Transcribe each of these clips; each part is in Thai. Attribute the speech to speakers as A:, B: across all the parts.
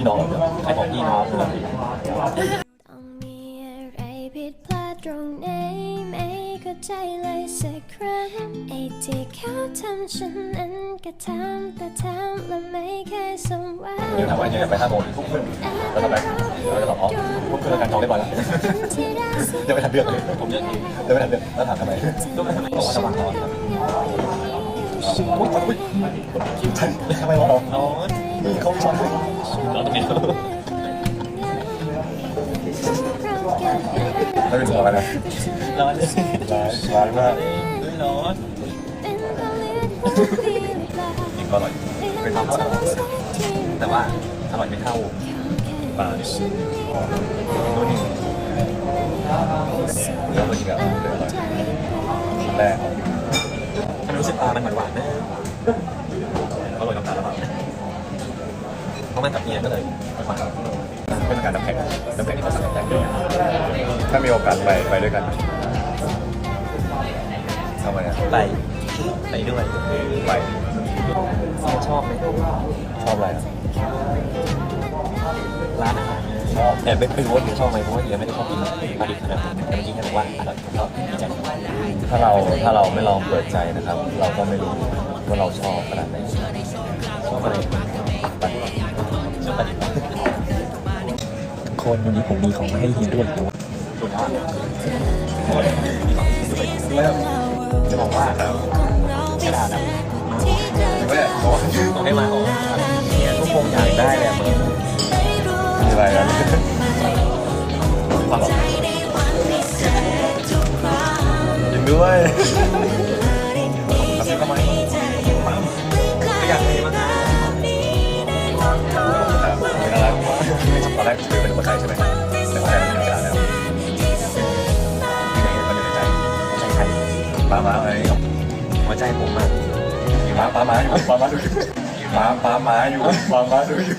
A: พี่น้องเหรอใครบอกพี่น้องเหรอ
B: ต้องมีอะไรผิดพลาดตรงไหนไม่เข้าใจเลยสักครั้งไอ้ที่เขาทำฉันนั้นก็ทำแต่ทำและไม่เคยสมหวัง
A: เดี๋ยวถามว่าเนี่ยไปห้าโมงถึงทุ่มครึ่งแล้วทำไมเราจะตอบอ๋อทุ่มครึ่งการจองเรียบร้อยแล้ว
B: ที่ได้สิ
A: ยังไม่ทันเลือกเลยผมเลือกเองยังไม่ทันเลือกแล้วถามทำไมก็ไม่ทำไมบอกว่าระหว่างรอครับอุ้ยอุ้ยทำไมวะเราเราเขาช้อบเรา แล้วเป็นอะไรนะร้อนร้อนร้อนมากร้อนจริงก็อร่อยเป็นความอร่อยแต่ว่าอร่อยไม่เท่าปลาเนี่ยนู่นนี่แล้วก็จริงอะแรกมันรู้สึกปลามันหวานๆนะอร่อยน้ำตาลแล้วมั้งเพราะมันกับเมียก็เลยหวาน เป็นการน้ำแข็งน้ำแข็งที่เขาสั่งแต่ถ้ามีโอกาสไปไปด้วยกันทำไมอะ
C: ไปไปด้วย
A: ไป
C: ชอบไหม
A: ชอบอะไรอะ
C: ร้านอาหาร
A: ชอบ
C: แต่ไม่ไม่รู้ว่าเฮียชอบไหมเพราะว่าเฮียไม่ได้ชอบกินปลาดิบขนาดนั้นแต่เมื่อกี้แค่บอกว่าอร่อยก็ดีใจ
A: ถ้าเราถ้าเราไม่ลองเปิดใจนะครับ เราก็ไม่รู้ว่าเราชอบขนาดไหน
C: ชอบอะไร
A: ไป
C: ชอบปลาดิบ คนวันนี้ผมมีของมาให้เฮียด้วยนะ
A: สุดยอดจะบอกว่าครับ
C: กระดาษนะ
A: ไม่ได้บอกว่า
C: ต้องให้มาของเฮียทุกคงอยากได้เลยมึง
A: มีอะไรนะฟังหรอยินด้วยทำทำไม
C: ก็อยากให้มา
A: น่ารักมากต หัวใจ
C: ผมอะ
A: ป้าป้าม้าอยู่ป้าม้าดูอยู่ป้าป้าม้าอยู่ป้าม้าดูอยู่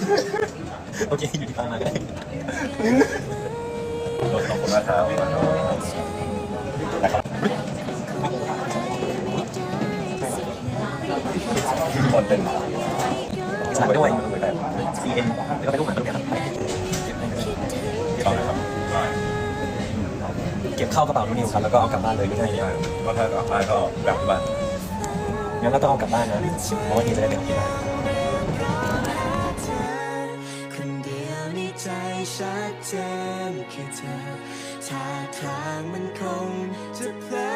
C: โอเคอยู่ที่ฟังมาก็ได้
A: ขอบคุณมากครับนะครับคนเป็น
C: สารด้วย CN แล้วก็ไปลูกหมาด้วยนะครับ
A: ต่อนะครับ
C: เก็บเข้ากระเป๋านุ่นิวครับแล้วก็เอากลับบ้านเลยง่ายๆเลย
A: ก็ถ้ากลับบ้านก็แบบบ้าน
C: งั้นก็ต้องเอากลับบ้านนะเพราะว่านี่จะได้ไปที่บ้าน
D: ชัดเจนคือเธอท่าทางมันคงจะเพลอรักเธอ